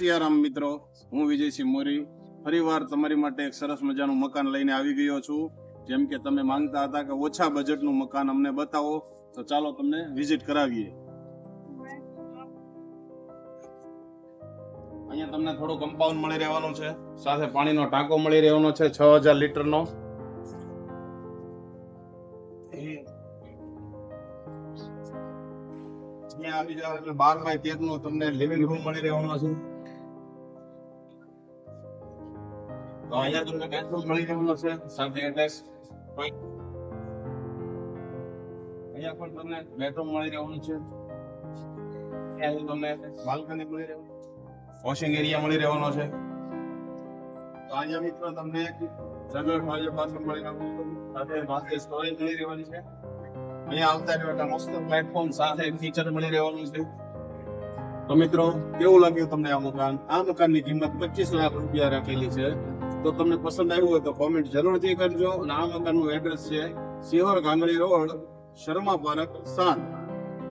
સિયારામ મિત્રો, હું વિજયસિંહ મોરી, ફરીવાર તમારી માટે એક સરસ મજાનું મકાન લઈને આવી ગયો છું. જેમ કે તમે માંગતા હતા કે ઓછા બજેટનું મકાન અમને બતાવો, તો ચાલો તમને વિઝિટ કરાવીએ. અહીંયા તમને થોડું કમ્પાઉન્ડ મળી રહેવાનું છે, સાથે પાણીનો ટાંકો મળી રહેવાનો છે, છ હજાર લીટરનો. બાર બાય તેર નો તમને લિવિંગ રૂમ મળી રહેવાનો છે. તો અહીંયા તમને બેડરૂમ મળી રહેવાનો છે સાથે એટેચ અહીંયા પણ તમને બેડરૂમ મળી રહેવાનું છે અહીંયા તમને બાલ્કની મળી રહેવાનું વોશિંગ એરિયા મળી રહેવાનો છે તો અહીંયા મિત્રો તમને જનરલ ટોયલેટ બાથરૂમ મળી રહેવાનું સાથે પાસે સ્ટોરેજ મળી રહેવાની છે અહીંયા આવતા મસ્ત પ્લેટફોર્મ સાથે ફીચર મળી રહેવાનું છે તો મિત્રો કેવું લાગ્યું તમને આ મકાન આ મકાનની કિંમત પચીસ લાખ રૂપિયા રાખેલી છે તો તમને પસંદ આવ્યું હોય તો કોમેન્ટ જરૂરથી કરજો. અને આ મકાનનું એડ્રેસ છે સિહોર ગાંગડી રોડ, શર્મા પાર્ક સાત